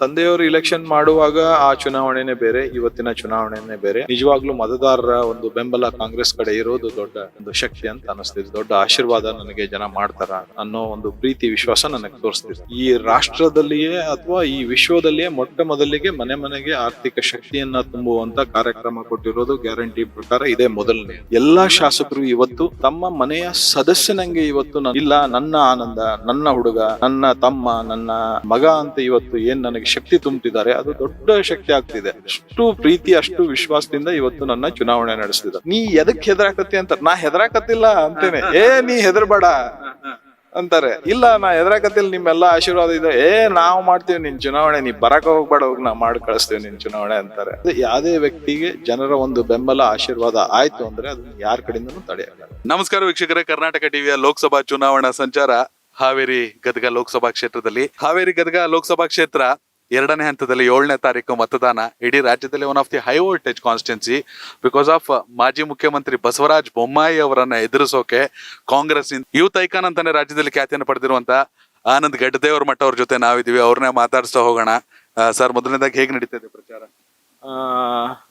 ತಂದೆಯವರು ಇಲೆಕ್ಷನ್ ಮಾಡುವಾಗ ಆ ಚುನಾವಣೆನೆ ಬೇರೆ, ಇವತ್ತಿನ ಚುನಾವಣೆನೆ ಬೇರೆ. ನಿಜವಾಗ್ಲೂ ಮತದಾರರ ಒಂದು ಬೆಂಬಲ ಕಾಂಗ್ರೆಸ್ ಕಡೆ ಇರೋದು ದೊಡ್ಡ ಒಂದು ಶಕ್ತಿ ಅಂತ ಅನಿಸ್ತಿದೆ ದೊಡ್ಡ ಆಶೀರ್ವಾದ ನನಗೆ ಜನ ಮಾಡ್ತಾರ ಅನ್ನೋ ಒಂದು ಪ್ರೀತಿ, ವಿಶ್ವಾಸ ನನಗೆ ತೋರಿಸ್ತಿದೆ. ಈ ರಾಷ್ಟ್ರದಲ್ಲಿಯೇ ಅಥವಾ ಈ ವಿಶ್ವದಲ್ಲಿಯೇ ಮೊಟ್ಟ ಮೊದಲಿಗೆ ಮನೆ ಮನೆಗೆ ಆರ್ಥಿಕ ಶಕ್ತಿಯನ್ನ ತುಂಬುವಂತ ಕಾರ್ಯಕ್ರಮ ಕೊಟ್ಟಿರೋದು ಗ್ಯಾರಂಟಿ ಪ್ರಕಾರ ಇದೇ ಮೊದಲನೇ. ಎಲ್ಲಾ ಶಾಸಕರು ಇವತ್ತು ತಮ್ಮ ಮನೆಯ ಸದಸ್ಯನಂಗೆ ಇವತ್ತು ಇಲ್ಲ, ನನ್ನ ಆನಂದ, ನನ್ನ ಹುಡುಗ, ನನ್ನ ತಮ್ಮ, ನನ್ನ ಮಗ ಅಂತ ಇವತ್ತು ಏನ್ ನನಗೆ ಶಕ್ತಿ ತುಂಬುತ್ತಿದ್ದಾರೆ ಅದು ದೊಡ್ಡ ಶಕ್ತಿ ಆಗ್ತಿದೆ. ಅಷ್ಟು ಪ್ರೀತಿ, ಅಷ್ಟು ವಿಶ್ವಾಸದಿಂದ ಇವತ್ತು ನನ್ನ ಚುನಾವಣೆ ನಡೆಸ್ತಿದ್ದಾರೆ. ನೀ ಎದಕ್ ಹೆದರಾಕತ್ತಿ ಅಂತ ನಾ ಹೆದರಾಕತ್ತಿಲ್ಲ ಅಂತೇನೆ. ಏ, ನೀ ಹೆದರ್ಬೇಡ ಅಂತಾರೆ. ಇಲ್ಲ, ನಾ ಹೆದರಾಕತ್ತಿಲ್ಲ, ನಿಮ್ಮೆಲ್ಲ ಆಶೀರ್ವಾದ ಇದೆ. ಏ, ನಾವು ಮಾಡ್ತೀವಿ ನಿನ್ ಚುನಾವಣೆ, ನೀ ಬರಕ ಹೋಗ್ಬೇಡ, ಹೋಗಿ ನಾ ಮಾಡಿ ಕಳಿಸ್ತೀವಿ ನಿನ್ ಚುನಾವಣೆ ಅಂತಾರೆ. ಯಾವುದೇ ವ್ಯಕ್ತಿಗೆ ಜನರ ಒಂದು ಬೆಂಬಲ, ಆಶೀರ್ವಾದ ಆಯ್ತು ಅಂದ್ರೆ ಅದನ್ನ ಯಾರ ಕಡೆಯಿಂದನೂ ತಡೆಯಲ್ಲ. ನಮಸ್ಕಾರ ವೀಕ್ಷಕರೇ, ಕರ್ನಾಟಕ ಟಿವಿಯ ಲೋಕಸಭಾ ಚುನಾವಣಾ ಸಂಚಾರ. ಹಾವೇರಿ ಗದಗ ಲೋಕಸಭಾ ಕ್ಷೇತ್ರದಲ್ಲಿ. ಹಾವೇರಿ ಗದಗ ಲೋಕಸಭಾ ಕ್ಷೇತ್ರ ಎರಡನೇ ಹಂತದಲ್ಲಿ ಏಳನೇ ತಾರೀಕು ಮತದಾನ. ಇಡೀ ರಾಜ್ಯದಲ್ಲಿ one of the high voltage constituency because of ಮಾಜಿ ಮುಖ್ಯಮಂತ್ರಿ ಬಸವರಾಜ ಬೊಮ್ಮಾಯಿ ಅವರನ್ನ ಎದುರಿಸೋಕೆ ಕಾಂಗ್ರೆಸ್ ಯೂತ್ ಐಕಾನ್ ಅಂತಾನೆ ರಾಜ್ಯದಲ್ಲಿ ಖ್ಯಾತಿಯನ್ನು ಪಡೆದಿರುವಂತ ಆನಂದ್ ಗಡ್ಡದೇವ್ರ ಮಠ ಅವ್ರ ಜೊತೆ ನಾವಿದೀವಿ ಅವ್ರನ್ನೇ ಮಾತಾಡಿಸ್ತಾ ಹೋಗೋಣ. ಸರ್, ಮೊದಲನೇದಾಗಿ ಹೇಗೆ ನಡೀತಾ ಇದೆ ಪ್ರಚಾರ?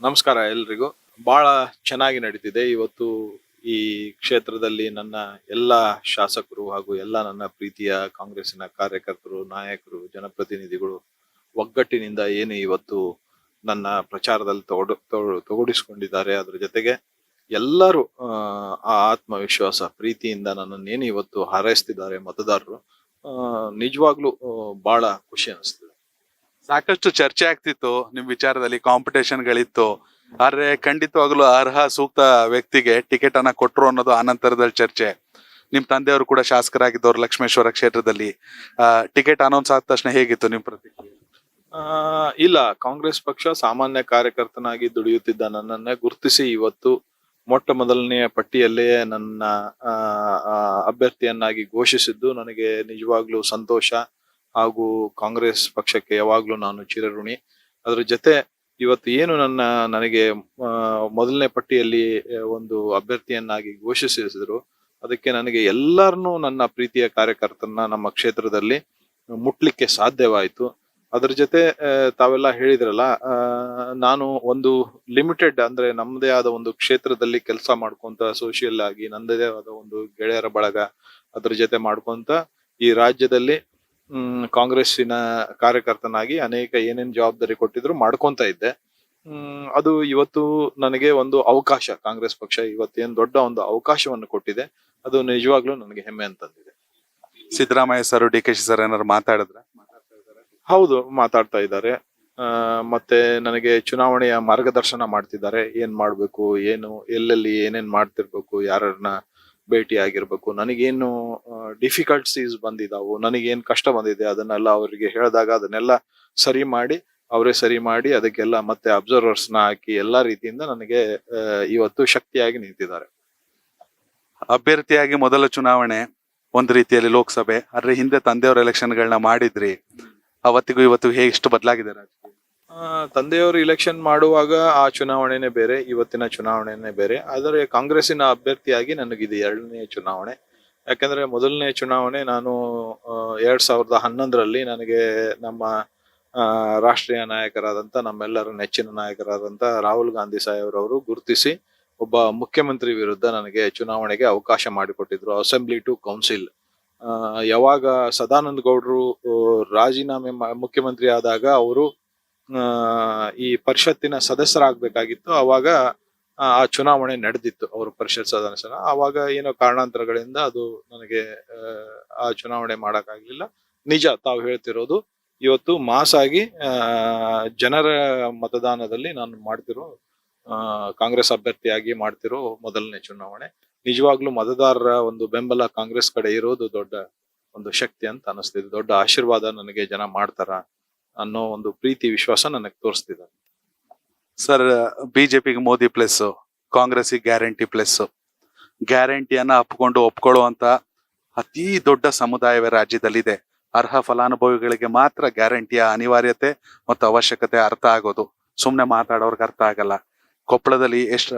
ನಮಸ್ಕಾರ ಎಲ್ರಿಗೂ. ಬಹಳ ಚೆನ್ನಾಗಿ ನಡೀತಿದೆ. ಇವತ್ತು ಈ ಕ್ಷೇತ್ರದಲ್ಲಿ ನನ್ನ ಎಲ್ಲ ಶಾಸಕರು ಹಾಗೂ ಎಲ್ಲ ನನ್ನ ಪ್ರೀತಿಯ ಕಾಂಗ್ರೆಸ್ಸಿನ ಕಾರ್ಯಕರ್ತರು, ನಾಯಕರು, ಜನಪ್ರತಿನಿಧಿಗಳು ಒಗ್ಗಟ್ಟಿನಿಂದ ಏನು ಇವತ್ತು ನನ್ನ ಪ್ರಚಾರದಲ್ಲಿ ತಗೊಡು ತೊಗೊಡಿಸ್ಕೊಂಡಿದ್ದಾರೆ ಅದ್ರ ಜೊತೆಗೆ ಎಲ್ಲರೂ ಆ, ಆತ್ಮವಿಶ್ವಾಸ ಪ್ರೀತಿಯಿಂದ ನನ್ನನ್ನೇನು ಇವತ್ತು ಹಾರೈಸ್ತಿದ್ದಾರೆ ಮತದಾರರು ನಿಜವಾಗ್ಲೂ ಬಹಳ ಖುಷಿ ಅನಿಸ್ತದೆ. ಸಾಕಷ್ಟು ಚರ್ಚೆ ಆಗ್ತಿತ್ತು ನಿಮ್ ವಿಚಾರದಲ್ಲಿ ಕಾಂಪಿಟೇಷನ್ ಗಳಿತ್ತು ಆದ್ರೆ ಖಂಡಿತವಾಗ್ಲೂ ಅರ್ಹ ಸೂಕ್ತ ವ್ಯಕ್ತಿಗೆ ಟಿಕೆಟ್ ಅನ್ನ ಕೊಟ್ರು ಅನ್ನೋದು ಆನಂತರದಲ್ಲಿ ಚರ್ಚೆ. ನಿಮ್ ತಂದೆಯವರು ಕೂಡ ಶಾಸಕರಾಗಿದ್ದವರು ಲಕ್ಷ್ಮೇಶ್ವರ ಕ್ಷೇತ್ರದಲ್ಲಿ ಟಿಕೆಟ್ ಅನೌನ್ಸ್ ಆದ ತಕ್ಷಣ ಹೇಗಿತ್ತು ನಿಮ್ ಪ್ರತಿಕ್ರಿಯೆ? ಇಲ್ಲ, ಕಾಂಗ್ರೆಸ್ ಪಕ್ಷ ಸಾಮಾನ್ಯ ಕಾರ್ಯಕರ್ತನಾಗಿ ದುಡಿಯುತ್ತಿದ್ದ ನನ್ನನ್ನೇ ಗುರುತಿಸಿ ಇವತ್ತು ಮೊಟ್ಟ ಮೊದಲನೆಯ ಪಟ್ಟಿಯಲ್ಲೇ ನನ್ನ ಅಭ್ಯರ್ಥಿಯನ್ನಾಗಿ ಘೋಷಿಸಿದ್ದು. ನನಗೆ ನಿಜವಾಗ್ಲೂ ಸಂತೋಷ. ಹಾಗೂ ಕಾಂಗ್ರೆಸ್ ಪಕ್ಷಕ್ಕೆ ಯಾವಾಗ್ಲೂ ನಾನು ಚಿರಋಣಿ. ಅದರ ಜೊತೆ ಇವತ್ತು ಏನು ನನ್ನ, ನನಗೆ ಮೊದಲನೇ ಪಟ್ಟಿಯಲ್ಲಿ ಒಂದು ಅಭ್ಯರ್ಥಿಯನ್ನಾಗಿ ಘೋಷಿಸಿದ್ರು. ಅದಕ್ಕೆ ನನಗೆ ಎಲ್ಲರನ್ನೂ ನನ್ನ ಪ್ರೀತಿಯ ಕಾರ್ಯಕರ್ತನ ನಮ್ಮ ಕ್ಷೇತ್ರದಲ್ಲಿ ಮುಟ್ಲಿಕ್ಕೆ ಸಾಧ್ಯವಾಯಿತು. ಅದ್ರ ಜೊತೆ ತಾವೆಲ್ಲ ಹೇಳಿದ್ರಲ್ಲ ನಾನು ಒಂದು ಲಿಮಿಟೆಡ್ ಅಂದ್ರೆ ನಮ್ಮದೇ ಆದ ಒಂದು ಕ್ಷೇತ್ರದಲ್ಲಿ ಕೆಲಸ ಮಾಡ್ಕೊಂತ ಸೋಷಿಯಲ್ ಆಗಿ ನಂದೇ ಆದ ಒಂದು ಗೆಳೆಯರ ಬಳಗ ಅದ್ರ ಜೊತೆ ಮಾಡ್ಕೊಂತ ಈ ರಾಜ್ಯದಲ್ಲಿ, ಹ್ಮ್, ಕಾಂಗ್ರೆಸ್ಸಿನ ಕಾರ್ಯಕರ್ತನಾಗಿ ಅನೇಕ ಏನೇನ್ ಜವಾಬ್ದಾರಿ ಕೊಟ್ಟಿದ್ರು ಮಾಡ್ಕೊಂತ ಇದ್ದೆ. ಹ್ಮ್, ಅದು ಇವತ್ತು ನನಗೆ ಒಂದು ಅವಕಾಶ, ಕಾಂಗ್ರೆಸ್ ಪಕ್ಷ ಇವತ್ತೇನ್ ದೊಡ್ಡ ಒಂದು ಅವಕಾಶವನ್ನು ಕೊಟ್ಟಿದೆ. ಅದು ನಿಜವಾಗ್ಲೂ ನನಗೆ ಹೆಮ್ಮೆ ಅಂತಂದಿದೆ. Siddaramaiah sir, D K Shi sir ಏನಾದ್ರು ಮಾತಾಡಿದ್ರ? ಹೌದು, ಮಾತಾಡ್ತಾ ಇದ್ದಾರೆ. ಮತ್ತೆ ನನಗೆ ಚುನಾವಣೆಯ ಮಾರ್ಗದರ್ಶನ ಮಾಡ್ತಿದ್ದಾರೆ. ಏನ್ ಮಾಡ್ಬೇಕು, ಏನು, ಎಲ್ಲೆಲ್ಲಿ ಏನೇನ್ ಮಾಡ್ತಿರ್ಬೇಕು ಯಾರನ್ನ ಭೇಟಿ ಆಗಿರ್ಬೇಕು ನನಗೇನು ಡಿಫಿಕಲ್ಟೀಸ್ ಬಂದಿದಾವು, ನನಗೇನು ಕಷ್ಟ ಬಂದಿದೆ, ಅದನ್ನೆಲ್ಲ ಅವರಿಗೆ ಹೇಳಿದಾಗ ಅದನ್ನೆಲ್ಲ ಸರಿ ಮಾಡಿ, ಅವರೇ ಸರಿ ಮಾಡಿ, ಅದಕ್ಕೆಲ್ಲ ಮತ್ತೆ ಅಬ್ಸರ್ವರ್ಸ್ನ ಹಾಕಿ ಎಲ್ಲಾ ರೀತಿಯಿಂದ ನನಗೆ ಇವತ್ತು ಶಕ್ತಿಯಾಗಿ ನಿಂತಿದ್ದಾರೆ. ಅಭ್ಯರ್ಥಿಯಾಗಿ ಮೊದಲ ಚುನಾವಣೆ ಒಂದ್ ರೀತಿಯಲ್ಲಿ ಲೋಕಸಭೆ ಆದ್ರೆ ಹಿಂದೆ ತಂದೆಯವ್ರ ಎಲೆಕ್ಷನ್ ಗಳನ್ನ ಮಾಡಿದ್ರಿ. ಅವತ್ತಿಗೂ ಇವತ್ತು ಹೇಗೆ ಎಷ್ಟು ಬದಲಾಗಿದೆ ತಂದೆಯವರು ಇಲೆಕ್ಷನ್ ಮಾಡುವಾಗ ಆ ಚುನಾವಣೆನೇ ಬೇರೆ ಇವತ್ತಿನ ಚುನಾವಣೆನೇ ಬೇರೆ. ಆದರೆ ಕಾಂಗ್ರೆಸ್ಸಿನ ಅಭ್ಯರ್ಥಿಯಾಗಿ ನನಗಿದು ಎರಡನೇ ಚುನಾವಣೆ. ಯಾಕಂದ್ರೆ ಮೊದಲನೇ ಚುನಾವಣೆ ನಾನು ಆ, ಎರಡ್ ಸಾವಿರದ ಹನ್ನೊಂದರಲ್ಲಿ ನನಗೆ ನಮ್ಮ ರಾಷ್ಟ್ರೀಯ ನಾಯಕರಾದಂತ ನಮ್ಮೆಲ್ಲರ ನೆಚ್ಚಿನ ನಾಯಕರಾದಂತ ರಾಹುಲ್ ಗಾಂಧಿ ಸಾಹೇಬ್ರವರು ಗುರುತಿಸಿ ಒಬ್ಬ ಮುಖ್ಯಮಂತ್ರಿ ವಿರುದ್ಧ ನನಗೆ ಚುನಾವಣೆಗೆ ಅವಕಾಶ ಮಾಡಿಕೊಟ್ಟಿದ್ರು ಅಸೆಂಬ್ಲಿ ಟು ಕೌನ್ಸಿಲ್. ಯಾವಾಗ ಸದಾನಂದ ಗೌಡರು ರಾಜೀನಾಮೆ ಮುಖ್ಯಮಂತ್ರಿ ಆದಾಗ ಅವರು ಈ ಪರಿಷತ್ತಿನ ಸದಸ್ಯರಾಗಬೇಕಾಗಿತ್ತು. ಅವಾಗ ಆ ಚುನಾವಣೆ ನಡೆದಿತ್ತು ಅವರು ಪರಿಷತ್ ಸದಸ್ಯರ. ಆವಾಗ ಏನೋ ಕಾರಣಾಂತರಗಳಿಂದ ಅದು ನನಗೆ ಆ, ಚುನಾವಣೆ ಮಾಡೋಕ್ಕಾಗಲಿಲ್ಲ. ನಿಜ ತಾವು ಹೇಳ್ತಿರೋದು ಇವತ್ತು ಮಾಸಾಗಿ ಜನರ ಮತದಾನದಲ್ಲಿ ನಾನು ಮಾಡ್ತಿರೋ ಕಾಂಗ್ರೆಸ್ ಅಭ್ಯರ್ಥಿಯಾಗಿ ಮಾಡ್ತಿರೋ ಮೊದಲನೇ ಚುನಾವಣೆ. ನಿಜವಾಗ್ಲೂ ಮತದಾರರ ಒಂದು ಬೆಂಬಲ ಕಾಂಗ್ರೆಸ್ ಕಡೆ ಇರೋದು ದೊಡ್ಡ ಒಂದು ಶಕ್ತಿ ಅಂತ ಅನಿಸ್ತಿದೆ ದೊಡ್ಡ ಆಶೀರ್ವಾದ ನನಗೆ ಜನ ಮಾಡ್ತಾರ ಅನ್ನೋ ಒಂದು ಪ್ರೀತಿ, ವಿಶ್ವಾಸ ನನಗೆ ತೋರಿಸ್ತಿದೆ. ಸರ್ ಬಿಜೆಪಿಗೆ ಮೋದಿ ಪ್ಲಸ್ ಕಾಂಗ್ರೆಸ್ಗೆ ಗ್ಯಾರಂಟಿ ಪ್ಲಸ್ ಗ್ಯಾರಂಟಿಯನ್ನ ಅಪ್ಕೊಂಡು ಒಪ್ಕೊಳ್ಳುವಂತ ಅತಿ ದೊಡ್ಡ ಸಮುದಾಯವೇ ರಾಜ್ಯದಲ್ಲಿದೆ. ಅರ್ಹ ಫಲಾನುಭವಿಗಳಿಗೆ ಮಾತ್ರ ಗ್ಯಾರಂಟಿಯ ಅನಿವಾರ್ಯತೆ ಮತ್ತು ಅವಶ್ಯಕತೆ ಅರ್ಥ ಆಗೋದು. ಸುಮ್ಮನೆ ಮಾತಾಡೋರ್ಗೆ ಅರ್ಥ ಆಗಲ್ಲ. ಕೊಪ್ಪಳದಲ್ಲಿ ಎಷ್ಟು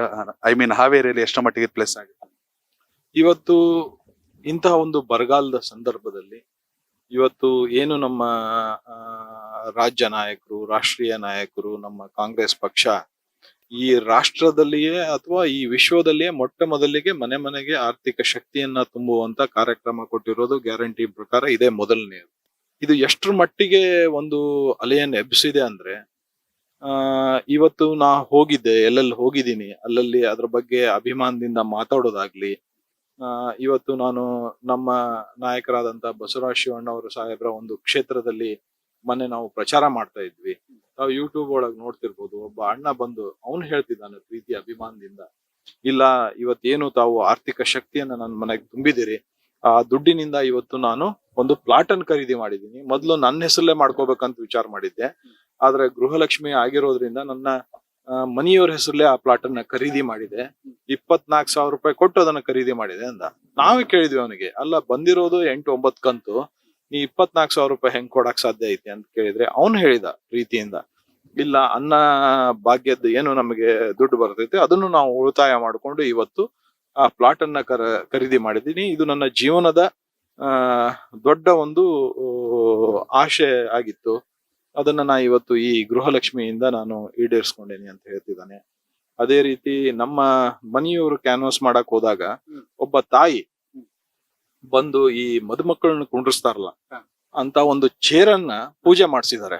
ಐ ಮೀನ್ ಹಾವೇರಿಯಲ್ಲಿ ಎಷ್ಟು ಮಟ್ಟಿಗೆ ಪ್ಲೇಸ್ ಆಗಿದೆ? ಇವತ್ತು ಇಂತಹ ಒಂದು ಬರಗಾಲದ ಸಂದರ್ಭದಲ್ಲಿ ಇವತ್ತು ಏನು ನಮ್ಮ ರಾಜ್ಯ ನಾಯಕರು, ರಾಷ್ಟ್ರೀಯ ನಾಯಕರು, ನಮ್ಮ ಕಾಂಗ್ರೆಸ್ ಪಕ್ಷ ಈ ರಾಷ್ಟ್ರದಲ್ಲಿಯೇ ಅಥವಾ ಈ ವಿಶ್ವದಲ್ಲಿಯೇ ಮೊಟ್ಟ ಮೊದಲಿಗೆ ಮನೆ ಮನೆಗೆ ಆರ್ಥಿಕ ಶಕ್ತಿಯನ್ನ ತುಂಬುವಂತ ಕಾರ್ಯಕ್ರಮ ಕೊಟ್ಟಿರೋದು ಗ್ಯಾರಂಟಿ ಪ್ರಕಾರ ಇದೇ ಮೊದಲನೆಯದು. ಇದು ಎಷ್ಟರ ಮಟ್ಟಿಗೆ ಒಂದು ಅಲೆಯನ್ನು ಎಬ್ಬಿಸಿದೆ ಅಂದ್ರೆ, ಆ, ಇವತ್ತು ನಾ ಹೋಗಿದ್ದೆ, ಎಲ್ಲೆಲ್ಲಿ ಹೋಗಿದ್ದೀನಿ, ಅಲ್ಲಲ್ಲಿ ಅದ್ರ ಬಗ್ಗೆ ಅಭಿಮಾನದಿಂದ ಮಾತಾಡೋದಾಗ್ಲಿ ಇವತ್ತು ನಾನು ನಮ್ಮ ನಾಯಕರಾದಂತ ಬಸವರಾಜ ಶಿವಣ್ಣ ಅವರು ಸಾಹೇಬ್ರ ಒಂದು ಕ್ಷೇತ್ರದಲ್ಲಿ ಮೊನ್ನೆ ನಾವು ಪ್ರಚಾರ ಮಾಡ್ತಾ ಇದ್ವಿ. ನಾವು ಯೂಟ್ಯೂಬ್ ಒಳಗ್ ನೋಡ್ತಿರ್ಬೋದು, ಒಬ್ಬ ಅಣ್ಣ ಬಂದು ಅವನು ಹೇಳ್ತಿದ್ದಾನೆ ಪ್ರೀತಿ, ಅಭಿಮಾನದಿಂದ. ಇಲ್ಲ, ಇವತ್ತೇನು ತಾವು ಆರ್ಥಿಕ ಶಕ್ತಿಯನ್ನ ನನ್ನ ಮನೆಗೆ ತುಂಬಿದಿರಿ. ಆ ದುಡ್ಡಿನಿಂದ ಇವತ್ತು ನಾನು ಒಂದು ಪ್ಲಾಟ್ ಅನ್ನು ಖರೀದಿ ಮಾಡಿದ್ದೀನಿ. ಮೊದಲು ನನ್ನ ಹೆಸರಲ್ಲೇ ಮಾಡ್ಕೋಬೇಕಂತ ವಿಚಾರ ಮಾಡಿದ್ದೆ. ಆದ್ರೆ ಗೃಹಲಕ್ಷ್ಮಿ ಆಗಿರೋದ್ರಿಂದ ನನ್ನ ಮನೆಯವ್ರ ಹೆಸರಲ್ಲೇ ಆ ಪ್ಲಾಟ್ ಅನ್ನ ಖರೀದಿ ಮಾಡಿದೆ. ಇಪ್ಪತ್ನಾಲ್ಕು ಸಾವಿರ ರೂಪಾಯಿ ಕೊಟ್ಟು ಅದನ್ನ ಖರೀದಿ ಮಾಡಿದೆ ಅಂದ. ನಾವೇ ಕೇಳಿದ್ವಿ ಅವನಿಗೆ, ಅಲ್ಲ, ಬಂದಿರೋದು ಎಂಟು ಒಂಬತ್ತು ಕಂತು. ನೀ ಇಪ್ಪತ್ನಾಲ್ಕು ಸಾವಿರ ರೂಪಾಯಿ ಹೆಂಗ್ ಕೊಡಕ್ ಸಾಧ್ಯ ಐತಿ? ಅಂತ ಕೇಳಿದ್ರೆ ಅವನು ಹೇಳಿದ ಪ್ರೀತಿಯಿಂದ. ಇಲ್ಲ, ಅನ್ನ ಭಾಗ್ಯದ ಏನು ನಮಗೆ ದುಡ್ಡು ಬರ್ತೈತಿ, ಅದನ್ನು ನಾವು ಉಳಿತಾಯ ಮಾಡಿಕೊಂಡು ಇವತ್ತು ಆ ಪ್ಲಾಟ್ ಅನ್ನ ಕರ, ಖರೀದಿ ಮಾಡಿದ್ದೀನಿ. ಇದು ನನ್ನ ಜೀವನದ ದೊಡ್ಡ ಒಂದು ಆಶೆ ಆಗಿತ್ತು. ಅದನ್ನ ನಾ ಇವತ್ತು ಈ ಗೃಹಲಕ್ಷ್ಮಿಯಿಂದ ನಾನು ಈಡೇರಿಸ್ಕೊಂಡೇನಿ ಅಂತ ಹೇಳ್ತಿದ್ದಾನೆ. ಅದೇ ರೀತಿ ನಮ್ಮ ಮನೆಯವರು ಕ್ಯಾನ್ವಾಸ್ ಮಾಡಕ್ ಹೋದಾಗ ಒಬ್ಬ ತಾಯಿ ಬಂದು ಈ ಮದುಮಕ್ಕಳನ್ನ ಕುಂಡ್ರಿಸ್ತಾರಲ್ಲ ಅಂತ ಒಂದು ಚೇರ್ ಅನ್ನ ಪೂಜೆ ಮಾಡಿಸಿದ್ದಾರೆ.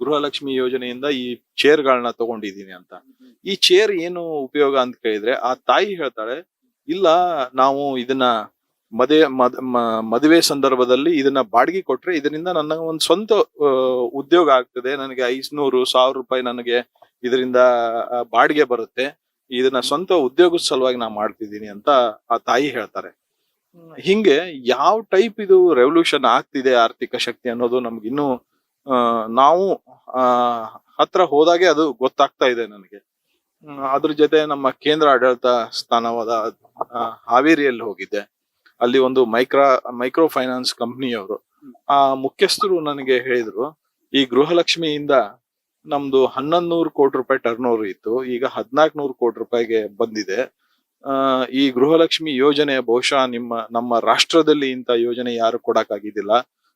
ಗೃಹಲಕ್ಷ್ಮಿ ಯೋಜನೆಯಿಂದ ಈ ಚೇರ್ ಗಳನ್ನ ತಗೊಂಡಿದೀನಿ ಅಂತ. ಈ ಚೇರ್ ಏನು ಉಪಯೋಗ ಅಂತ ಕೇಳಿದ್ರೆ ಆ ತಾಯಿ ಹೇಳ್ತಾಳೆ ಇಲ್ಲ ನಾವು ಇದನ್ನ ಮದುವೆ ಮದುವೆ ಸಂದರ್ಭದಲ್ಲಿ ಇದನ್ನ ಬಾಡಿಗೆ ಕೊಟ್ರೆ ಇದರಿಂದ ನನ್ನ ಒಂದು ಸ್ವಂತ ಉದ್ಯೋಗ ಆಗ್ತದೆ. ನನಗೆ ಐಸ್ನೂರು ಸಾವಿರ ರೂಪಾಯಿ ನನಗೆ ಇದರಿಂದ ಬಾಡಿಗೆ ಬರುತ್ತೆ. ಇದನ್ನ ಸ್ವಂತ ಉದ್ಯೋಗದ ಸಲುವಾಗಿ ನಾ ಮಾಡ್ತಿದ್ದೀನಿ ಅಂತ ಆ ತಾಯಿ ಹೇಳ್ತಾರೆ. ಹಿಂಗೆ ಯಾವ ಟೈಪ್ ಇದು ರೆವಲ್ಯೂಷನ್ ಆಗ್ತಿದೆ ಆರ್ಥಿಕ ಶಕ್ತಿ ಅನ್ನೋದು ನಮ್ಗೆ ಇನ್ನು ನಾವು ಆ ಹತ್ರ ಹೋದಾಗೆ ಅದು ಗೊತ್ತಾಗ್ತಾ ಇದೆ ನನಗೆ. ಅದ್ರ ಜೊತೆ ನಮ್ಮ ಕೇಂದ್ರ ಆಡಳಿತ ಸ್ಥಾನವಾದ ಹಾವೇರಿಯಲ್ಲಿ ಹೋಗಿದ್ದೆ ಅಲ್ಲಿ ಒಂದು ಮೈಕ್ರಾ ಮೈಕ್ರೋ ಫೈನಾನ್ಸ್ ಕಂಪ್ನಿಯವರು ಆ ಮುಖ್ಯಸ್ಥರು ನನಗೆ ಹೇಳಿದ್ರು, ಈ ಗೃಹಲಕ್ಷ್ಮಿಯಿಂದ ನಮ್ದು ಹನ್ನೊಂದು ನೂರು ಕೋಟಿ ರೂಪಾಯಿ ಟರ್ನ್ ಓವರ್ ಇತ್ತು, ಈಗ ಹದಿನಾಲ್ಕು ನೂರು ಕೋಟಿ ರೂಪಾಯಿಗೆ ಬಂದಿದೆ. ಆ, ಈ ಗೃಹಲಕ್ಷ್ಮಿ ಯೋಜನೆ ಬಹುಶಃ ನಿಮ್ಮ, ನಮ್ಮ ರಾಷ್ಟ್ರದಲ್ಲಿ ಇಂಥ ಯೋಜನೆ ಯಾರು ಕೊಡಕ್ಕಾಗಿದ್ದಿಲ್ಲ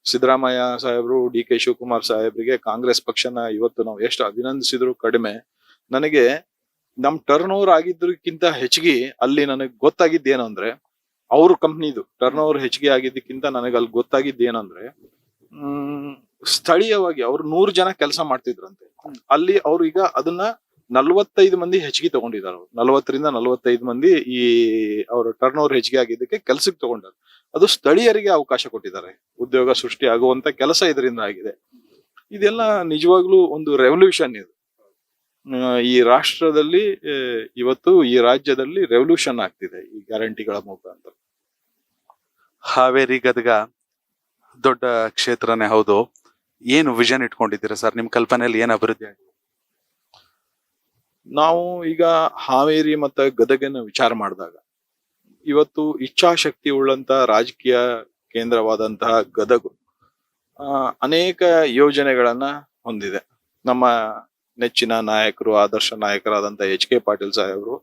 ಸಿದ್ದರಾಮಯ್ಯ ಸಾಹೇಬ್ರು, ಡಿ ಕೆ ಶಿವಕುಮಾರ್ ಸಾಹೇಬ್ರಿಗೆ ಕಾಂಗ್ರೆಸ್ ಪಕ್ಷನ ಇವತ್ತು ನಾವು ಎಷ್ಟು ಅಭಿನಂದಿಸಿದ್ರು ಕಡಿಮೆ. ನನಗೆ ನಮ್ ಟರ್ನ್ ಓವರ್ ಆಗಿದ್ದಕ್ಕಿಂತ ಹೆಚ್ಚಿಗೆ ಅಲ್ಲಿ ನನಗೆ ಗೊತ್ತಾಗಿದ್ದೇನು ಅಂದ್ರೆ ಅವ್ರ ಕಂಪ್ನಿದು ಟರ್ನ್ ಓವರ್ ಹೆಚ್ಚಿಗೆ ಆಗಿದ್ದಕ್ಕಿಂತ ನನಗೆ ಅಲ್ಲಿ ಗೊತ್ತಾಗಿದ್ದು ಏನಂದ್ರೆ ಹ್ಮ್ ಸ್ಥಳೀಯವಾಗಿ ಅವ್ರು ನೂರು ಜನ ಕೆಲಸ ಮಾಡ್ತಿದ್ರಂತೆ. ಅಲ್ಲಿ ಅವ್ರು ಈಗ ಅದನ್ನ ನಲ್ವತ್ತೈದು ಮಂದಿ ಹೆಚ್ಚಿಗೆ ತಗೊಂಡಿದ್ದಾರೆ ಅವ್ರು. ನಲ್ವತ್ತರಿಂದ ನಲ್ವತ್ತೈದು ಮಂದಿ ಈ ಅವ್ರ ಟರ್ನ್ ಓವರ್ ಹೆಚ್ಚಿಗೆ ಆಗಿದ್ದಕ್ಕೆ ಕೆಲ್ಸಕ್ಕೆ ತಗೊಂಡಾರ ಅದು ಸ್ಥಳೀಯರಿಗೆ ಅವಕಾಶ ಕೊಟ್ಟಿದ್ದಾರೆ. ಉದ್ಯೋಗ ಸೃಷ್ಟಿ ಆಗುವಂತ ಕೆಲಸ ಇದರಿಂದ ಆಗಿದೆ. ಇದೆಲ್ಲ ನಿಜವಾಗ್ಲೂ ಒಂದು ರೆವಲ್ಯೂಷನ್ ಇದು. ಈ ರಾಷ್ಟ್ರದಲ್ಲಿ ಇವತ್ತು ಈ ರಾಜ್ಯದಲ್ಲಿ ರೆವಲ್ಯೂಷನ್ ಆಗ್ತಿದೆ ಈ ಗ್ಯಾರಂಟಿಗಳ ಮುಖಾಂತರ ಹಾವೇರಿ ಗದಗ ದೊಡ್ಡ ಕ್ಷೇತ್ರನೇ ಹೌದು. ಏನು ವಿಷನ್ ಇಟ್ಕೊಂಡಿದ್ದೀರಾ ಸರ್? ನಿಮ್ ಕಲ್ಪನೆಯಲ್ಲಿ ಏನು ಅಭಿವೃದ್ಧಿ ಆಗಿದೆ? ನಾವು ಈಗ ಹಾವೇರಿ ಮತ್ತೆ ಗದಗನ ವಿಚಾರ ಮಾಡಿದಾಗ ಇವತ್ತು ಇಚ್ಛಾಶಕ್ತಿ ಉಳ್ಳಂತ ರಾಜಕೀಯ ಕೇಂದ್ರವಾದಂತಹ ಗದಗು ಅನೇಕ ಯೋಜನೆಗಳನ್ನ ಹೊಂದಿದೆ. ನಮ್ಮ ನೆಚ್ಚಿನ ನಾಯಕರು, ಆದರ್ಶ ನಾಯಕರಾದಂತ ಎಚ್ ಕೆ ಪಾಟೀಲ್ ಸಾಹೇಬರು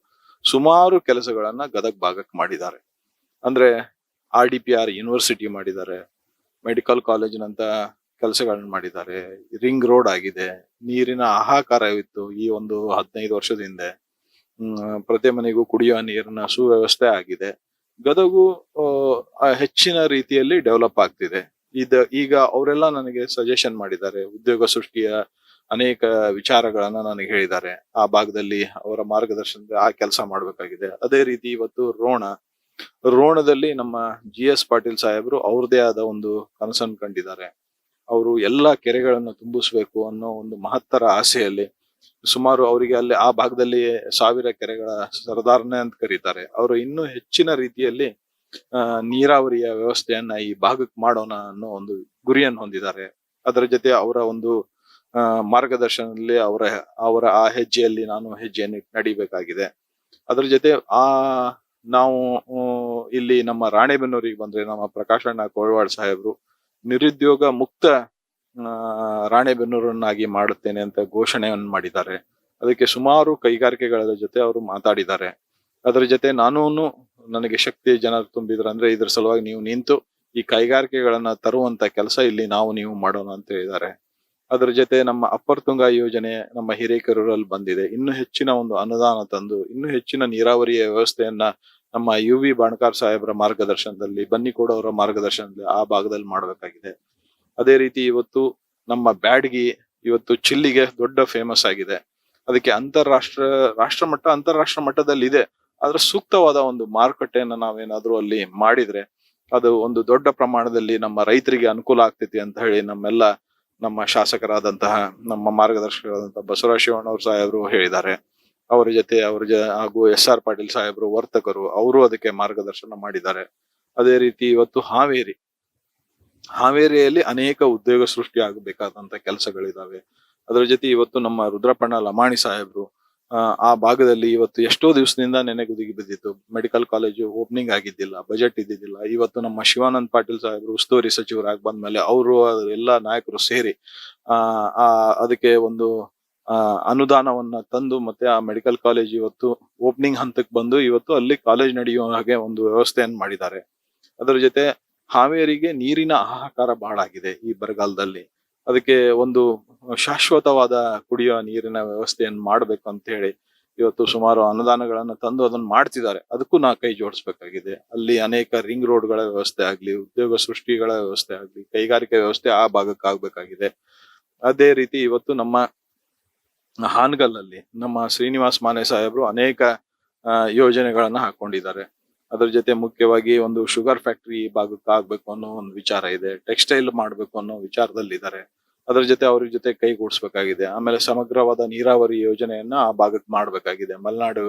ಸುಮಾರು ಕೆಲಸಗಳನ್ನ ಗದಗ್ ಭಾಗಕ್ಕೆ ಮಾಡಿದ್ದಾರೆ. ಅಂದ್ರೆ R D P R university ಮಾಡಿದ್ದಾರೆ ಮೆಡಿಕಲ್ ಕಾಲೇಜಿನಂತ ಕೆಲಸಗಳನ್ನ ಮಾಡಿದ್ದಾರೆ ರಿಂಗ್ ರೋಡ್ ಆಗಿದೆ, ನೀರಿನ ಹಾಹಾಕಾರವಿತ್ತು ಈ ಒಂದು ಹದಿನೈದು ವರ್ಷದ ಹಿಂದೆ. ಪ್ರತಿ ಮನೆಗೂ ಕುಡಿಯುವ ನೀರಿನ ಸುವ್ಯವಸ್ಥೆ ಆಗಿದೆ. ಗದಗು ಹೆಚ್ಚಿನ ರೀತಿಯಲ್ಲಿ ಡೆವಲಪ್ ಆಗ್ತಿದೆ. ಇದ, ಈಗ ಅವರೆಲ್ಲ ನನಗೆ ಸಜೆಷನ್ ಮಾಡಿದ್ದಾರೆ, ಉದ್ಯೋಗ ಸೃಷ್ಟಿಯ ಅನೇಕ ವಿಚಾರಗಳನ್ನ ನನಗೆ ಹೇಳಿದ್ದಾರೆ. ಆ ಭಾಗದಲ್ಲಿ ಅವರ ಮಾರ್ಗದರ್ಶನದ ಆ ಕೆಲಸ ಮಾಡಬೇಕಾಗಿದೆ. ಅದೇ ರೀತಿ ಇವತ್ತು ರೋಣ, ರೋಣದಲ್ಲಿ ನಮ್ಮ ಜಿ ಎಸ್ ಪಾಟೀಲ್ ಸಾಹೇಬರು ಅವ್ರದೇ ಆದ ಒಂದು ಕನಸನ್ನು ಕಂಡಿದ್ದಾರೆ. ಅವರು ಎಲ್ಲಾ ಕೆರೆಗಳನ್ನು ತುಂಬಿಸ್ಬೇಕು ಅನ್ನೋ ಒಂದು ಮಹತ್ತರ ಆಸೆಯಲ್ಲಿ ಸುಮಾರು ಅವರಿಗೆ ಅಲ್ಲಿ ಆ ಭಾಗದಲ್ಲಿ ಸಾವಿರ ಕೆರೆಗಳ ಸರದಾರನೇ ಅಂತ ಕರೀತಾರೆ. ಅವರು ಇನ್ನೂ ಹೆಚ್ಚಿನ ರೀತಿಯಲ್ಲಿ ನೀರಾವರಿಯ ವ್ಯವಸ್ಥೆಯನ್ನ ಈ ಭಾಗಕ್ಕೆ ಮಾಡೋಣ ಅನ್ನೋ ಒಂದು ಗುರಿಯನ್ನು ಹೊಂದಿದ್ದಾರೆ. ಅದರ ಜೊತೆ ಅವರ ಒಂದು ಮಾರ್ಗದರ್ಶನದಲ್ಲಿ ಅವರ ಅವರ ಆ ಹೆಜ್ಜೆಯಲ್ಲಿ ನಾನು ಹೆಜ್ಜೆಯನ್ನು ನಡಿಬೇಕಾಗಿದೆ. ಅದರ ಜೊತೆ ಆ, ನಾವು ಇಲ್ಲಿ ನಮ್ಮ ರಾಣೆಬೆನ್ನೂರಿಗೆ ಬಂದ್ರೆ ನಮ್ಮ ಪ್ರಕಾಶಣ್ಣ ಕೋಳ್ವಾಡ್ ಸಾಹೇಬ್ರು ನಿರುದ್ಯೋಗ ಮುಕ್ತ ರಾಣೆಬೆನ್ನೂರನ್ನಾಗಿ ಮಾಡುತ್ತೇನೆ ಅಂತ ಘೋಷಣೆಯನ್ನು ಮಾಡಿದ್ದಾರೆ. ಅದಕ್ಕೆ ಸುಮಾರು ಕೈಗಾರಿಕೆಗಳ ಜೊತೆ ಅವರು ಮಾತಾಡಿದ್ದಾರೆ. ಅದರ ಜೊತೆ ನಾನು ನನಗೆ ಶಕ್ತಿ ಜನರು ತುಂಬಿದ್ರು ಅಂದ್ರೆ ಇದ್ರ ಸಲುವಾಗಿ ನೀವು ನಿಂತು ಈ ಕೈಗಾರಿಕೆಗಳನ್ನ ತರುವಂತ ಕೆಲಸ ಇಲ್ಲಿ ನಾವು, ನೀವು ಮಾಡೋಣ ಅಂತ ಹೇಳಿದ್ದಾರೆ. ಅದರ ಜೊತೆ ನಮ್ಮ ಅಪ್ಪರ್ ತುಂಗಾ ಯೋಜನೆ ನಮ್ಮ ಹಿರೇಕೆರೂರಲ್ಲಿ ಬಂದಿದೆ. ಇನ್ನು ಹೆಚ್ಚಿನ ಒಂದು ಅನುದಾನ ತಂದು, ಇನ್ನು ಹೆಚ್ಚಿನ ನೀರಾವರಿಯ ವ್ಯವಸ್ಥೆಯನ್ನ ನಮ್ಮ ಯು ವಿ ಬಾಣ್ಕಾರ್ ಸಾಹೇಬರ ಮಾರ್ಗದರ್ಶನದಲ್ಲಿ ಬನ್ನಿಕೋಡ ಅವರ ಮಾರ್ಗದರ್ಶನದಲ್ಲಿ ಆ ಭಾಗದಲ್ಲಿ ಮಾಡಬೇಕಾಗಿದೆ. ಅದೇ ರೀತಿ ಇವತ್ತು ನಮ್ಮ ಬ್ಯಾಡ್ಗಿ ಇವತ್ತು ಚಿಲ್ಲಿಗೆ ದೊಡ್ಡ ಫೇಮಸ್ ಆಗಿದೆ. ಅದಕ್ಕೆ ಅಂತಾರಾಷ್ಟ್ರ, ರಾಷ್ಟ್ರ ಮಟ್ಟ ಅಂತಾರಾಷ್ಟ್ರ ಮಟ್ಟದಲ್ಲಿ ಇದೆ ಆದ್ರೆ ಸೂಕ್ತವಾದ ಒಂದು ಮಾರುಕಟ್ಟೆಯನ್ನ ನಾವೇನಾದ್ರೂ ಅಲ್ಲಿ ಮಾಡಿದ್ರೆ ಅದು ಒಂದು ದೊಡ್ಡ ಪ್ರಮಾಣದಲ್ಲಿ ನಮ್ಮ ರೈತರಿಗೆ ಅನುಕೂಲ ಆಗ್ತೈತಿ ಅಂತ ಹೇಳಿ ನಮ್ಮೆಲ್ಲ ನಮ್ಮ ಶಾಸಕರಾದಂತಹ, ನಮ್ಮ ಮಾರ್ಗದರ್ಶಕರಾದಂತಹ ಬಸವರಾಜ ಶಿವಣ್ಣವ್ರ ಸಾಹೇಬರು ಹೇಳಿದ್ದಾರೆ. ಅವರ ಜೊತೆ ಅವ್ರ ಜ, ಹಾಗೂ ಎಸ್ ಆರ್ ಪಾಟೀಲ್ ಸಾಹೇಬರು ವರ್ತಕರು, ಅವರು ಅದಕ್ಕೆ ಮಾರ್ಗದರ್ಶನ ಮಾಡಿದ್ದಾರೆ. ಅದೇ ರೀತಿ ಇವತ್ತು ಹಾವೇರಿ, ಹಾವೇರಿಯಲ್ಲಿ ಅನೇಕ ಉದ್ಯೋಗ ಸೃಷ್ಟಿ ಆಗಬೇಕಾದಂತ ಕೆಲಸಗಳಿದಾವೆ. ಅದರ ಜೊತೆ ಇವತ್ತು ನಮ್ಮ ರುದ್ರಪಣ್ಣ ಲಮಾಣಿ ಸಾಹೇಬರು ಆ, ಭಾಗದಲ್ಲಿ ಇವತ್ತು ಎಷ್ಟೋ ದಿವಸದಿಂದ ನೆನೆಗುದಿಗೆ ಬಿದ್ದಿತ್ತು. ಮೆಡಿಕಲ್ ಕಾಲೇಜು ಓಪನಿಂಗ್ ಆಗಿದ್ದಿಲ್ಲ ಬಜೆಟ್ ಇದ್ದಿದ್ದಿಲ್ಲ. ಇವತ್ತು ನಮ್ಮ ಶಿವಾನಂದ್ ಪಾಟೀಲ್ ಸಾಹೇಬರು ಉಸ್ತುವಾರಿ ಸಚಿವರಾಗಿ ಬಂದ್ಮೇಲೆ ಅವರು ಎಲ್ಲ ನಾಯಕರು ಸೇರಿ ಆ ಅದಕ್ಕೆ ಒಂದು ಅನುದಾನವನ್ನ ತಂದು ಮತ್ತೆ ಆ ಮೆಡಿಕಲ್ ಕಾಲೇಜ್ ಇವತ್ತು ಓಪನಿಂಗ್ ಹಂತಕ್ಕೆ ಬಂದು ಇವತ್ತು ಅಲ್ಲಿ ಕಾಲೇಜ್ ನಡೆಯುವ ಹಾಗೆ ಒಂದು ವ್ಯವಸ್ಥೆಯನ್ನು ಮಾಡಿದ್ದಾರೆ. ಅದರ ಜೊತೆ ಹಾವೇರಿಗೆ ನೀರಿನ ಹಾಹಾಕಾರ ಬಹಳ ಆಗಿದೆ ಈ ಬರಗಾಲದಲ್ಲಿ. ಅದಕ್ಕೆ ಒಂದು ಶಾಶ್ವತವಾದ ಕುಡಿಯುವ ನೀರಿನ ವ್ಯವಸ್ಥೆಯನ್ನು ಮಾಡಬೇಕು ಅಂತ ಹೇಳಿ ಇವತ್ತು ಸುಮಾರು ಅನುದಾನಗಳನ್ನು ತಂದು ಅದನ್ನ ಮಾಡ್ತಿದ್ದಾರೆ. ಅದಕ್ಕೂ ನಾ ಕೈ ಜೋಡಿಸ್ಬೇಕಾಗಿದೆ. ಅಲ್ಲಿ ಅನೇಕ ರಿಂಗ್ ರೋಡ್ಗಳ ವ್ಯವಸ್ಥೆ ಆಗ್ಲಿ, ಉದ್ಯೋಗ ಸೃಷ್ಟಿಗಳ ವ್ಯವಸ್ಥೆ ಆಗ್ಲಿ, ಕೈಗಾರಿಕೆ ವ್ಯವಸ್ಥೆ ಆ ಭಾಗಕ್ಕೆ ಆಗ್ಬೇಕಾಗಿದೆ. ಅದೇ ರೀತಿ ಇವತ್ತು ನಮ್ಮ ಹಾನಗಲ್ಲಲ್ಲಿ ನಮ್ಮ ಶ್ರೀನಿವಾಸ್ ಮಾನೆ ಸಾಹೇಬರು ಅನೇಕ ಯೋಜನೆಗಳನ್ನ ಹಾಕೊಂಡಿದ್ದಾರೆ. ಅದ್ರ ಜೊತೆ ಮುಖ್ಯವಾಗಿ ಒಂದು ಶುಗರ್ ಫ್ಯಾಕ್ಟರಿ ಭಾಗಕ್ಕೆ ಆಗ್ಬೇಕು ಅನ್ನೋ ಒಂದು ವಿಚಾರ ಇದೆ. ಟೆಕ್ಸ್ಟೈಲ್ ಮಾಡ್ಬೇಕು ಅನ್ನೋ ವಿಚಾರದಲ್ಲಿ ಇದ್ದಾರೆ ಅದ್ರ ಜೊತೆ ಅವ್ರ ಜೊತೆ ಕೈಗೂಡಿಸ್ಬೇಕಾಗಿದೆ ಆಮೇಲೆ ಸಮಗ್ರವಾದ ನೀರಾವರಿ ಯೋಜನೆಯನ್ನ ಆ ಭಾಗಕ್ಕೆ ಮಾಡ್ಬೇಕಾಗಿದೆ. ಮಲೆನಾಡು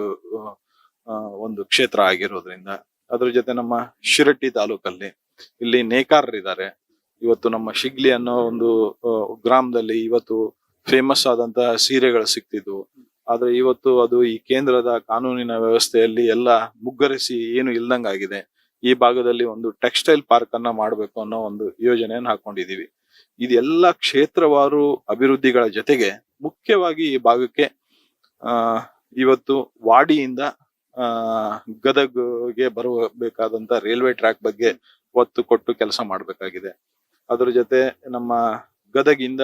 ಒಂದು ಕ್ಷೇತ್ರ ಆಗಿರೋದ್ರಿಂದ. ಅದ್ರ ಜೊತೆ ನಮ್ಮ ಶಿರಟ್ಟಿ ತಾಲೂಕಲ್ಲಿ ಇಲ್ಲಿ ನೇಕಾರರಿದ್ದಾರೆ ಇವತ್ತು ನಮ್ಮ ಶಿಗ್ಲಿ ಅನ್ನೋ ಒಂದು ಗ್ರಾಮದಲ್ಲಿ ಇವತ್ತು ಫೇಮಸ್ ಆದಂತಹ ಸೀರೆಗಳು ಸಿಕ್ತಿದ್ವು. ಆದ್ರೆ ಇವತ್ತು ಅದು ಈ ಕೇಂದ್ರದ ಕಾನೂನಿನ ವ್ಯವಸ್ಥೆಯಲ್ಲಿ ಎಲ್ಲ ಮುಗ್ಗರಿಸಿ ಏನು ಇಲ್ದಂಗಾಗಿದೆ. ಈ ಭಾಗದಲ್ಲಿ ಒಂದು ಟೆಕ್ಸ್ಟೈಲ್ ಪಾರ್ಕ್ ಅನ್ನ ಮಾಡಬೇಕು ಅನ್ನೋ ಒಂದು ಯೋಜನೆಯನ್ನು ಹಾಕೊಂಡಿದೀವಿ ಇದೆಲ್ಲ ಕ್ಷೇತ್ರವಾರು ಅಭಿವೃದ್ಧಿಗಳ ಜೊತೆಗೆ ಮುಖ್ಯವಾಗಿ ಈ ಭಾಗಕ್ಕೆ ಇವತ್ತು ವಾಡಿಯಿಂದ ಗದಗ್ಗೆ ಬರಬೇಕಾದಂತ ರೈಲ್ವೆ ಟ್ರ್ಯಾಕ್ ಬಗ್ಗೆ ಒತ್ತು ಕೊಟ್ಟು ಕೆಲಸ ಮಾಡಬೇಕಾಗಿದೆ. ಅದ್ರ ಜೊತೆ ನಮ್ಮ ಗದಗಿಂದ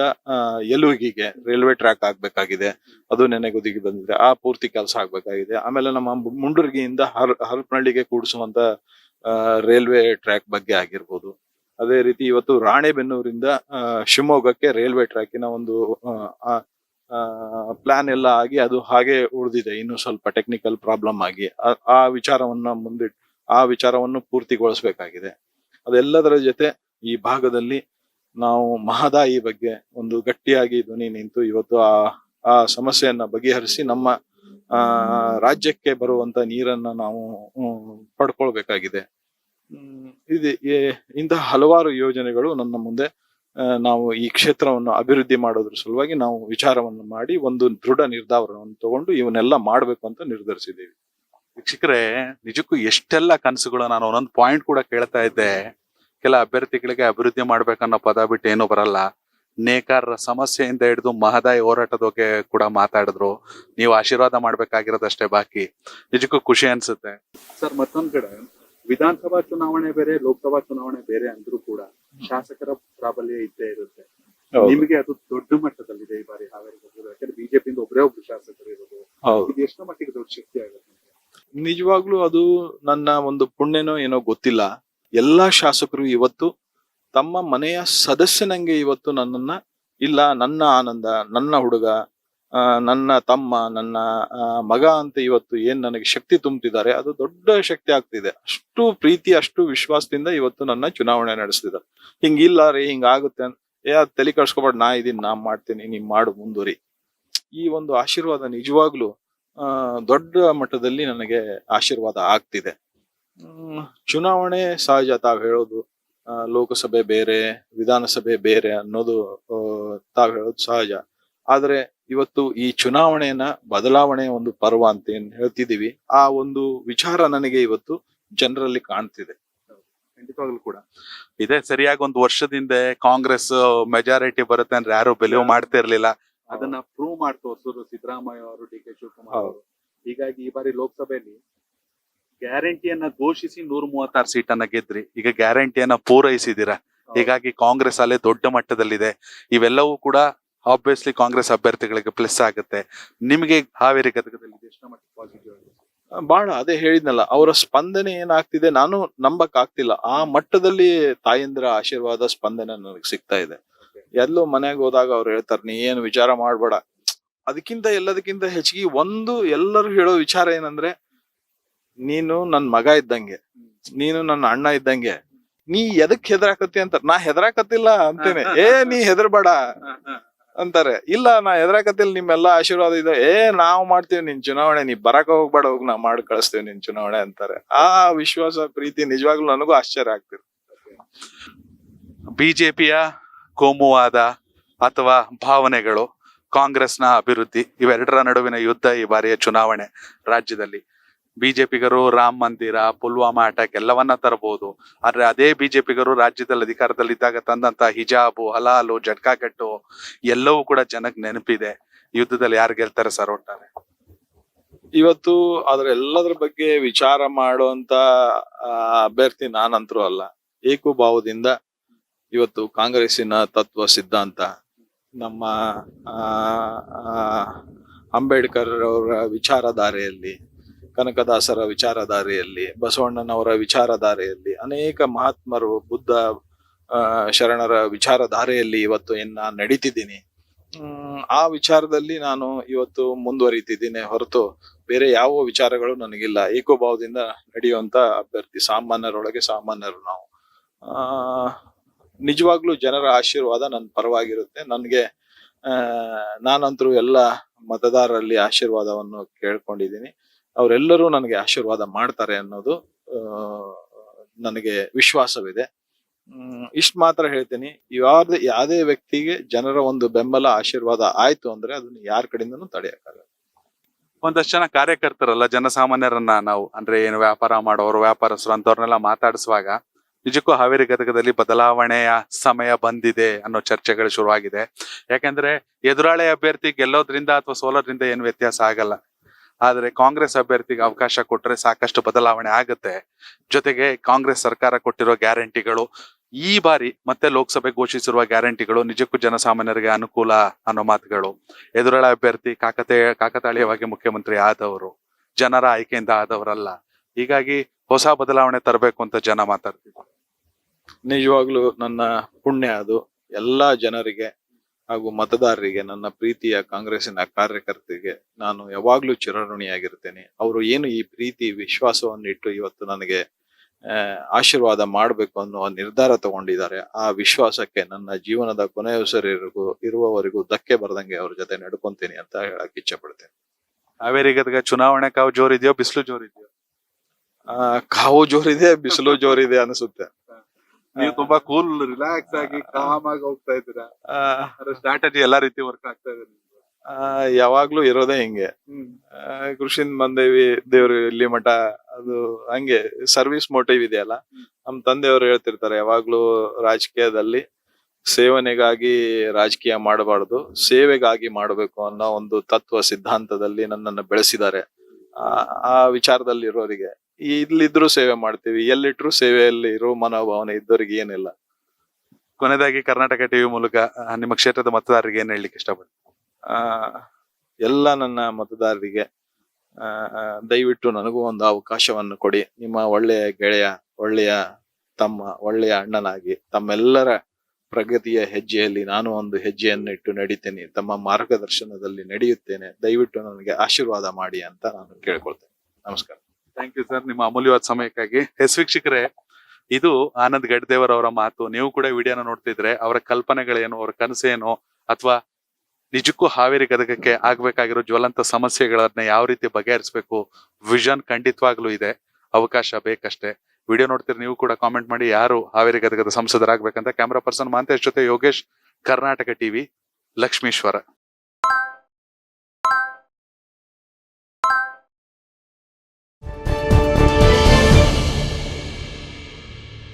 ಯಲುವಿಗೆ ರೈಲ್ವೆ ಟ್ರ್ಯಾಕ್ ಆಗ್ಬೇಕಾಗಿದೆ. ಅದು ನೆನೆಗುದಿಗೆ ಬಂದಿದೆ. ಆ ಪೂರ್ತಿ ಕೆಲಸ ಆಗ್ಬೇಕಾಗಿದೆ. ಆಮೇಲೆ ನಮ್ಮ ಮುಂಡರ್ಗಿಯಿಂದ ಹರ್, ಹರಪನಹಳ್ಳಿಗೆ ಕೂಡಿಸುವಂತ ರೈಲ್ವೆ ಟ್ರ್ಯಾಕ್ ಬಗ್ಗೆ ಆಗಿರ್ಬೋದು. ಅದೇ ರೀತಿ ಇವತ್ತು ರಾಣೆಬೆನ್ನೂರಿಂದ ಶಿವಮೊಗ್ಗಕ್ಕೆ ರೈಲ್ವೆ ಟ್ರ್ಯಾಕಿನ ಒಂದು ಪ್ಲಾನ್ ಎಲ್ಲ ಆಗಿ ಅದು ಹಾಗೆ ಉಳಿದಿದೆ. ಇನ್ನು ಸ್ವಲ್ಪ ಟೆಕ್ನಿಕಲ್ ಪ್ರಾಬ್ಲಮ್ ಆಗಿ. ಆ ವಿಚಾರವನ್ನ ಮುಂದಿಟ್ಟು ಆ ವಿಚಾರವನ್ನು ಪೂರ್ತಿಗೊಳಿಸಬೇಕಾಗಿದೆ. ಅದೆಲ್ಲದರ ಜೊತೆ ಈ ಭಾಗದಲ್ಲಿ ನಾವು ಮಹದಾಯಿ ಬಗ್ಗೆ ಒಂದು ಗಟ್ಟಿಯಾಗಿ ಧ್ವನಿ ನಿಂತು ಇವತ್ತು ಆ ಆ ಸಮಸ್ಯೆಯನ್ನ ಬಗೆಹರಿಸಿ ನಮ್ಮ, ಆ, ರಾಜ್ಯಕ್ಕೆ ಬರುವಂತ ನೀರನ್ನ ನಾವು ಪಡ್ಕೊಳ್ಬೇಕಾಗಿದೆ. ಇದು ಇಂತಹ ಹಲವಾರು ಯೋಜನೆಗಳು ನನ್ನ ಮುಂದೆ ನಾವು ಈ ಕ್ಷೇತ್ರವನ್ನು ಅಭಿವೃದ್ಧಿ ಮಾಡೋದ್ರ ಸಲುವಾಗಿ ನಾವು ವಿಚಾರವನ್ನು ಮಾಡಿ ಒಂದು ದೃಢ ನಿರ್ಧಾರವನ್ನು ತಗೊಂಡು ಇವನ್ನೆಲ್ಲ ಮಾಡ್ಬೇಕು ಅಂತ ನಿರ್ಧರಿಸಿದ್ದೀವಿ. ವೀಕ್ಷಕರೇ, ನಿಜಕ್ಕೂ ಎಷ್ಟೆಲ್ಲ ಕನಸುಗಳು ನಾನು ಒಂದೊಂದು ಪಾಯಿಂಟ್ ಕೂಡ ಕೇಳ್ತಾ ಇದ್ದೆ. ಕೆಲ ಅಭ್ಯರ್ಥಿಗಳಿಗೆ ಅಭಿವೃದ್ಧಿ ಮಾಡ್ಬೇಕನ್ನೋ ಪದ ಬಿಟ್ಟು ಏನು ಬರಲ್ಲ. ನೇಕಾರರ ಸಮಸ್ಯೆಯಿಂದ ಹಿಡಿದು ಮಹದಾಯಿ ಹೋರಾಟದ ಬಗ್ಗೆ ಕೂಡ ಮಾತಾಡಿದ್ರು. ನೀವು ಆಶೀರ್ವಾದ ಮಾಡ್ಬೇಕಾಗಿರೋದಷ್ಟೇ ಬಾಕಿ. ನಿಜಕ್ಕೂ ಖುಷಿ ಅನ್ಸುತ್ತೆ. ಸರ್ ಮತ್ತೊಂದ್ ಕಡೆ ವಿಧಾನಸಭಾ ಚುನಾವಣೆ ಬೇರೆ ಲೋಕಸಭಾ ಚುನಾವಣೆ ಬೇರೆ ಅಂದ್ರೂ ಕೂಡ ಶಾಸಕರ ಪ್ರಾಬಲ್ಯ ಇದ್ದೇ ಇರುತ್ತೆ. ನಿಮಗೆ ಅದು ದೊಡ್ಡ ಮಟ್ಟದಲ್ಲಿದೆ ಈ ಬಾರಿ ಹಾವೇರಿ. ಯಾಕಂದ್ರೆ ಬಿಜೆಪಿಯಿಂದ ಒಬ್ಬರೇ ಒಬ್ರು ಶಾಸಕರು ಇರೋದು. ಇದು ಎಷ್ಟು ಮಟ್ಟಿಗೆ ದೊಡ್ಡ ಶಕ್ತಿ ಆಗುತ್ತೆ? ನಿಜವಾಗ್ಲೂ ಅದು ನನ್ನ ಒಂದು ಪುಣ್ಯನೋ ಏನೋ ಗೊತ್ತಿಲ್ಲ. ಎಲ್ಲಾ ಶಾಸಕರು ಇವತ್ತು ತಮ್ಮ ಮನೆಯ ಸದಸ್ಯನಂಗೆ ಇವತ್ತು ನನ್ನನ್ನ, ಇಲ್ಲ, ನನ್ನ ಆನಂದ, ನನ್ನ ಹುಡುಗ ನನ್ನ ತಮ್ಮ, ನನ್ನ ಮಗ ಅಂತ ಇವತ್ತು ಏನ್ ನನಗೆ ಶಕ್ತಿ ತುಂಬುತ್ತಿದ್ದಾರೆ ಅದು ದೊಡ್ಡ ಶಕ್ತಿ ಆಗ್ತಿದೆ. ಅಷ್ಟು ಪ್ರೀತಿ, ಅಷ್ಟು ವಿಶ್ವಾಸದಿಂದ ಇವತ್ತು ನನ್ನ ಚುನಾವಣೆ ನಡೆಸ್ತಿದ್ದಾರೆ. ಹಿಂಗಿಲ್ಲ ರೀ ಅಂತ ಏ, ಅದ್ ತಲೆ ಕಳ್ಸ್ಕೊಬಾರ್ದು ನಾ ಇದೀನಿ ನಾ ಮಾಡ್ತೀನಿ, ನೀನ್ ಮಾಡು, ಮುಂದುವರಿ. ಈ ಒಂದು ಆಶೀರ್ವಾದ ನಿಜವಾಗ್ಲೂ ದೊಡ್ಡ ಮಟ್ಟದಲ್ಲಿ ನನಗೆ ಆಶೀರ್ವಾದ ಆಗ್ತಿದೆ. ಚುನಾವಣೆ ಸಹಜ ತಾವ್ ಹೇಳೋದು ಲೋಕಸಭೆ ಬೇರೆ ವಿಧಾನಸಭೆ ಬೇರೆ ಅನ್ನೋದು ತಾವ್ ಹೇಳೋದು ಸಹಜ. ಆದ್ರೆ ಇವತ್ತು ಈ ಚುನಾವಣೆಯನ್ನ ಬದಲಾವಣೆ ಒಂದು ಪರ್ವ ಅಂತ ಏನ್ ಹೇಳ್ತಿದೀವಿ ಆ ಒಂದು ವಿಚಾರ ನನಗೆ ಇವತ್ತು ಜನರಲ್ಲಿ ಕಾಣ್ತಿದೆ. ಖಂಡಿತವಾಗ್ಲೂ ಕೂಡ. ಇದೇ ಸರಿಯಾಗಿ ಒಂದು ವರ್ಷದಿಂದ ಕಾಂಗ್ರೆಸ್ ಮೆಜಾರಿಟಿ ಬರುತ್ತೆ ಅಂದ್ರೆ ಯಾರು ಬಿಲೀವ್ ಮಾಡ್ತಾ ಇರ್ಲಿಲ್ಲ. ಅದನ್ನ ಪ್ರೂವ್ ಮಾಡಿ ಸಿದ್ದರಾಮಯ್ಯ ಅವರು ಡಿ ಕೆ ಶಿವಕುಮಾರ್ ಅವರು. ಹೀಗಾಗಿ ಈ ಬಾರಿ ಲೋಕಸಭೆಯಲ್ಲಿ ಗ್ಯಾರಂಟಿಯನ್ನ ಘೋಷಿಸಿ ನೂರ ಮೂವತ್ತಾರು ಸೀಟನ್ನ ಗೆದ್ರಿ. ಈಗ ಗ್ಯಾರಂಟಿಯನ್ನ ಪೂರೈಸಿದಿರಾ ಹೀಗಾಗಿ ಕಾಂಗ್ರೆಸ್ ಅಲ್ಲೇ ದೊಡ್ಡ ಮಟ್ಟದಲ್ಲಿದೆ. ಇವೆಲ್ಲವೂ ಕೂಡ ಆಬ್ವಿಯಸ್ಲಿ ಕಾಂಗ್ರೆಸ್ ಅಭ್ಯರ್ಥಿಗಳಿಗೆ ಪ್ಲಸ್ ಆಗುತ್ತೆ. ನಿಮಗೆ ಹಾವೇರಿ ಗದಗದಲ್ಲಿ ಎಷ್ಟು ಮಟ್ಟ ಮಟ್ಟಿಗೆ ಪಾಸಿಟಿವ್ ಬಹಳ ಅದೇ ಹೇಳಿದ್ನಲ್ಲ ಅವರ ಸ್ಪಂದನೆ ಏನಾಗ್ತಿದೆ ನಾನು ನಂಬಕ್ ಆಗ್ತಿಲ್ಲ ಆ ಮಟ್ಟದಲ್ಲಿ ತಾಯಂದ್ರ ಆಶೀರ್ವಾದ ಸ್ಪಂದನೆ ನನಗೆ ಸಿಗ್ತಾ ಇದೆ. ಎಲ್ಲೋ ಮನೆಗೆ ಹೋದಾಗ ಅವ್ರು ಹೇಳ್ತಾರೆ ನೀ ಏನು ವಿಚಾರ ಮಾಡ್ಬೇಡ. ಅದಕ್ಕಿಂತ ಎಲ್ಲದಕ್ಕಿಂತ ಹೆಚ್ಚಿಗೆ ಒಂದು ಎಲ್ಲರೂ ಹೇಳೋ ವಿಚಾರ ಏನಂದ್ರೆ ನೀನು ನನ್ ಮಗ ಇದ್ದಂಗೆ ನೀನು ನನ್ನ ಅಣ್ಣ ಇದ್ದಂಗೆ ನೀ ಎದಕ್ ಹೆದರಾಕತಿ ಅಂತ ನಾ ಹೆದರಾಕತ್ತಿಲ್ಲ ಅಂತೇನೆ. ಏ ನೀ ಹೆದರ್ಬೇಡ ಅಂತಾರೆ. ಇಲ್ಲ ನಾ ಹೆದರಾಕತ್ತಿಲ್ಲ ನಿಮ್ಮೆಲ್ಲಾ ಆಶೀರ್ವಾದ ಇದೆ. ಏ ನಾವು ಮಾಡ್ತೀವಿ ನಿನ್ ಚುನಾವಣೆ ನೀ ಬರಕ ಹೋಗ್ಬೇಡ ಹೋಗ್ ನಾ ಮಾಡಿ ಕಳಿಸ್ತೀವಿ ನಿನ್ ಚುನಾವಣೆ ಅಂತಾರೆ. ಆ ವಿಶ್ವಾಸ ಪ್ರೀತಿ ನಿಜವಾಗ್ಲೂ ನನಗೂ ಆಶ್ಚರ್ಯ ಆಗ್ತಿರ್ ಬಿಜೆಪಿಯ ಕೋಮುವಾದ ಅಥವಾ ಭಾವನೆಗಳು ಕಾಂಗ್ರೆಸ್ನ ಅಭಿವೃದ್ಧಿ ಇವೆರಡರ ನಡುವಿನ ಯುದ್ಧ ಈ ಬಾರಿಯ ಚುನಾವಣೆ ರಾಜ್ಯದಲ್ಲಿ. ಬಿಜೆಪಿಗರು ರಾಮ್ ಮಂದಿರ, ಪುಲ್ವಾಮಾ ಅಟ್ಯಾಕ್ ಎಲ್ಲವನ್ನ ತರಬಹುದು ಆದ್ರೆ ಅದೇ ಬಿಜೆಪಿಗರು ರಾಜ್ಯದಲ್ಲಿ ಅಧಿಕಾರದಲ್ಲಿ ಇದ್ದಾಗ ತಂದಂತ ಹಿಜಾಬು, ಹಲಾಲು ಜಟ್ಕಾ ಕಟ್ಟು ಎಲ್ಲವೂ ಕೂಡ ಜನಕ್ಕೆ ನೆನಪಿದೆ. ಯುದ್ಧದಲ್ಲಿ ಯಾರು ಗೆಲ್ತಾರೆ ಸರ್ ಒಟ್ಟಾರೆ? ಇವತ್ತು ಅದ್ರ ಎಲ್ಲದ್ರ ಬಗ್ಗೆ ವಿಚಾರ ಮಾಡುವಂತ ಅಭ್ಯರ್ಥಿ ನಾನಂತರೂ ಅಲ್ಲ. ಏಕುಭಾವದಿಂದ ಇವತ್ತು ಕಾಂಗ್ರೆಸ್ಸಿನ ತತ್ವ ಸಿದ್ಧಾಂತ, ನಮ್ಮ ಅಂಬೇಡ್ಕರ್ ಅವರ ವಿಚಾರಧಾರೆಯಲ್ಲಿ ಕನಕದಾಸರ ವಿಚಾರಧಾರೆಯಲ್ಲಿ, ಬಸವಣ್ಣನವರ ವಿಚಾರಧಾರೆಯಲ್ಲಿ, ಅನೇಕ ಮಹಾತ್ಮರು ಬುದ್ಧ ಶರಣರ ವಿಚಾರಧಾರೆಯಲ್ಲಿ ಇವತ್ತು ಇನ್ನ ನಾನ್ ನಡೀತಿದ್ದೀನಿ ಆ ವಿಚಾರದಲ್ಲಿ ನಾನು ಇವತ್ತು ಮುಂದುವರಿತಿದ್ದೀನಿ. ಹೊರತು ಬೇರೆ ಯಾವ ವಿಚಾರಗಳು ನನಗಿಲ್ಲ. ಏಕೋಭಾವದಿಂದ ನಡೆಯುವಂತ ಅಭ್ಯರ್ಥಿ, ಸಾಮಾನ್ಯರೊಳಗೆ ಸಾಮಾನ್ಯರು ನಾವು. ಆ, ನಿಜವಾಗ್ಲೂ ಜನರ ಆಶೀರ್ವಾದ ನನ್ನ ಪರವಾಗಿರುತ್ತೆ. ನನಗೆ ನಾನಂತರೂ ಎಲ್ಲ ಮತದಾರರಲ್ಲಿ ಆಶೀರ್ವಾದವನ್ನು ಕೇಳ್ಕೊಂಡಿದ್ದೀನಿ. ಅವರೆಲ್ಲರೂ ನನಗೆ ಆಶೀರ್ವಾದ ಮಾಡ್ತಾರೆ ಅನ್ನೋದು ನನಗೆ ವಿಶ್ವಾಸವಿದೆ. ಇಷ್ಟ್ ಮಾತ್ರ ಹೇಳ್ತೀನಿ. ಯಾವ್ದು ಯಾವುದೇ ವ್ಯಕ್ತಿಗೆ ಜನರ ಒಂದು ಬೆಂಬಲ, ಆಶೀರ್ವಾದ ಆಯ್ತು ಅಂದ್ರೆ ಅದನ್ನ ಯಾರ ಕಡೆಯಿಂದನೂ ತಡೆಯಕ್ಕಾಗಲ್ಲ. ಒಂದಷ್ಟು ಜನ ಕಾರ್ಯಕರ್ತರಲ್ಲ, ಜನಸಾಮಾನ್ಯರನ್ನ ನಾವು, ಅಂದ್ರೆ ಏನು ವ್ಯಾಪಾರ ಮಾಡೋರು, ವ್ಯಾಪಾರಸ್ಥರು ಅಂತವ್ರನ್ನೆಲ್ಲ ಮಾತಾಡಿಸುವಾಗ ನಿಜಕ್ಕೂ ಹಾವೇರಿ ಗದಗದಲ್ಲಿ ಬದಲಾವಣೆಯ ಸಮಯ ಬಂದಿದೆ ಅನ್ನೋ ಚರ್ಚೆಗಳು ಶುರುವಾಗಿದೆ. ಯಾಕಂದ್ರೆ ಎದುರಾಳಿ ಅಭ್ಯರ್ಥಿ ಗೆಲ್ಲೋದ್ರಿಂದ ಅಥವಾ ಸೋಲೋದ್ರಿಂದ ಏನು ವ್ಯತ್ಯಾಸ ಆಗಲ್ಲ. ಆದ್ರೆ ಕಾಂಗ್ರೆಸ್ ಅಭ್ಯರ್ಥಿಗೆ ಅವಕಾಶ ಕೊಟ್ಟರೆ ಸಾಕಷ್ಟು ಬದಲಾವಣೆ ಆಗುತ್ತೆ. ಜೊತೆಗೆ ಕಾಂಗ್ರೆಸ್ ಸರ್ಕಾರ ಕೊಟ್ಟಿರೋ ಗ್ಯಾರಂಟಿಗಳು ಈ ಬಾರಿ ಮತ್ತೆ ಲೋಕಸಭೆ ಘೋಷಿಸಿರುವ ಗ್ಯಾರಂಟಿಗಳು ನಿಜಕ್ಕೂ ಜನಸಾಮಾನ್ಯರಿಗೆ ಅನುಕೂಲ ಅನ್ನೋ ಮಾತುಗಳು. ಎದುರಾಳಿ ಅಭ್ಯರ್ಥಿ ಕಾಕತೆ, ಕಾಕತಾಳೀಯವಾಗಿ ಮುಖ್ಯಮಂತ್ರಿ ಆದವರು, ಜನರ ಆಯ್ಕೆಯಿಂದ ಆದವರಲ್ಲ. ಹೀಗಾಗಿ ಹೊಸ ಬದಲಾವಣೆ ತರಬೇಕು ಅಂತ ಜನ ಮಾತಾಡ್ತಿದ್ರು ನಿಜವಾಗ್ಲೂ ನನ್ನ ಪುಣ್ಯ ಅದು. ಎಲ್ಲಾ ಜನರಿಗೆ ಹಾಗೂ ಮತದಾರರಿಗೆ ನನ್ನ ಪ್ರೀತಿಯ ಕಾಂಗ್ರೆಸ್ಸಿನ ಕಾರ್ಯಕರ್ತರಿಗೆ ನಾನು ಯಾವಾಗ್ಲೂ ಚಿರಋಣಿಯಾಗಿರ್ತೇನೆ ಅವರು ಏನು ಈ ಪ್ರೀತಿ ವಿಶ್ವಾಸವನ್ನು ಇಟ್ಟು ಇವತ್ತು ನನಗೆ ಆಶೀರ್ವಾದ ಮಾಡಬೇಕು ಅನ್ನುವ ನಿರ್ಧಾರ ತಗೊಂಡಿದ್ದಾರೆ ಆ ವಿಶ್ವಾಸಕ್ಕೆ ನನ್ನ ಜೀವನದ ಕೊನೆಯ ಉಸಿರಿಗೂ ಇರುವವರೆಗೂ ಧಕ್ಕೆ ಬರದಂಗೆ ಅವ್ರ ಜೊತೆ ನಡ್ಕೊಂತೀನಿ ಅಂತ ಹೇಳಕ್ ಇಚ್ಛೆ ಪಡ್ತೇನೆ ಹಾವೇರಿ ಗದಗ ಚುನಾವಣೆ ಕಾವು ಜೋರಿದೆಯೋ ಬಿಸಿಲು ಜೋರಿದೆಯೋ? ಆ ಕಾವು ಜೋರಿದೆ ಬಿಸಿಲು ಜೋರಿದೆ ಅನಿಸುತ್ತೆ. ನೀವು ತುಂಬಾ ಕೂಲ್ ರಿಲ್ಯಾಕ್ಸ್ ಆಗಿ ಕಾಮ್ ಆಗಿ ಹೋಗ್ತಾ ಇದ್ದೀರಾ? ಸ್ಟ್ರಾಟಜಿ ಎಲ್ಲಾ ರೀತಿ ವರ್ಕ್ ಆಗ್ತಾ ಇದೆ ಯಾವಾಗ್ಲೂ ಇರೋದೇ ಹಿಂಗೆ. ಕೃಷಿನ್ ಬಂದೇವಿ ದೇವ್ರು ಇಲ್ಲಿ ಮಠ ಅದು ಹಂಗೆ ಸರ್ವಿಸ್ ಮೋಟಿವ್ ಇದೆಯಲ್ಲ? ನಮ್ ತಂದೆಯವರು ಹೇಳ್ತಿರ್ತಾರೆ ಯಾವಾಗ್ಲೂ ರಾಜಕೀಯದಲ್ಲಿ ಸೇವನೆಗಾಗಿ ರಾಜಕೀಯ ಮಾಡಬಾರ್ದು ಸೇವೆಗಾಗಿ ಮಾಡಬೇಕು ಅನ್ನೋ ಒಂದು ತತ್ವ ಸಿದ್ಧಾಂತದಲ್ಲಿ ನನ್ನನ್ನು ಬೆಳೆಸಿದ್ದಾರೆ. ಆ ವಿಚಾರದಲ್ಲಿ ಇರೋರಿಗೆ ಇಲ್ಲಿದ್ರು ಸೇವೆ ಮಾಡ್ತೀವಿ ಎಲ್ಲಿಟ್ರು ಸೇವೆಯಲ್ಲಿ ಇರೋ ಮನೋಭಾವನೆ ಇದ್ದವರಿಗೆ ಏನಿಲ್ಲ. ಕೊನೆದಾಗಿ ಕರ್ನಾಟಕ ಟಿವಿ ಮೂಲಕ ನಿಮ್ಮ ಕ್ಷೇತ್ರದ ಮತದಾರರಿಗೆ ಏನ್ ಹೇಳಲಿಕ್ಕೆ ಇಷ್ಟಪಡ್ತೀನಿ ಆ ಎಲ್ಲ ನನ್ನ ಮತದಾರರಿಗೆ ದಯವಿಟ್ಟು ನನಗೂ ಒಂದು ಅವಕಾಶವನ್ನು ಕೊಡಿ. ನಿಮ್ಮ ಒಳ್ಳೆಯ ಗೆಳೆಯ ಒಳ್ಳೆಯ ತಮ್ಮ ಒಳ್ಳೆಯ ಅಣ್ಣನಾಗಿ ತಮ್ಮೆಲ್ಲರ ಪ್ರಗತಿಯ ಹೆಜ್ಜೆಯಲ್ಲಿ ನಾನು ಒಂದು ಹೆಜ್ಜೆಯನ್ನು ಇಟ್ಟು ನಡೀತೇನೆ ತಮ್ಮ ಮಾರ್ಗದರ್ಶನದಲ್ಲಿ ನಡೆಯುತ್ತೇನೆ. ದಯವಿಟ್ಟು ನನಗೆ ಆಶೀರ್ವಾದ ಮಾಡಿ ಅಂತ ನಾನು ಕೇಳ್ಕೊಳ್ತೇನೆ. ನಮಸ್ಕಾರ. ಥ್ಯಾಂಕ್ ಯು ಸರ್ ನಿಮ್ಮ ಅಮೂಲ್ಯವಾದ ಸಮಯಕ್ಕಾಗಿ. ಎಸ್ ವೀಕ್ಷಕರೇ, ಇದು ಆನಂದ್ ಗಡ್ದೇವರ್ ಅವರ ಮಾತು. ನೀವು ಕೂಡ ವಿಡಿಯೋನ ನೋಡ್ತಿದ್ರೆ ಅವರ ಕಲ್ಪನೆಗಳೇನು, ಅವರ ಕನಸೇನು, ಅಥವಾ ನಿಜಕ್ಕೂ ಹಾವೇರಿ ಗದಗಕ್ಕೆ ಆಗ್ಬೇಕಾಗಿರೋ ಜ್ವಲಂತ ಸಮಸ್ಯೆಗಳನ್ನ ಯಾವ ರೀತಿ ಬಗೆಹರಿಸಬೇಕು, ವಿಷನ್ ಖಂಡಿತವಾಗ್ಲೂ ಇದೆ. ಅವಕಾಶ ಬೇಕಷ್ಟೇ. ವಿಡಿಯೋ ನೋಡ್ತೀರಿ ನೀವು ಕೂಡ ಕಾಮೆಂಟ್ ಮಾಡಿ ಯಾರು ಹಾವೇರಿ ಗದಗದ ಸಂಸದರಾಗ್ಬೇಕಂತ. ಕ್ಯಾಮ್ರಾ ಪರ್ಸನ್ ಮಾಂತೇಶ್ ಜೊತೆ ಯೋಗೇಶ್, ಕರ್ನಾಟಕ ಟಿವಿ, ಲಕ್ಷ್ಮೀಶ್ವರ.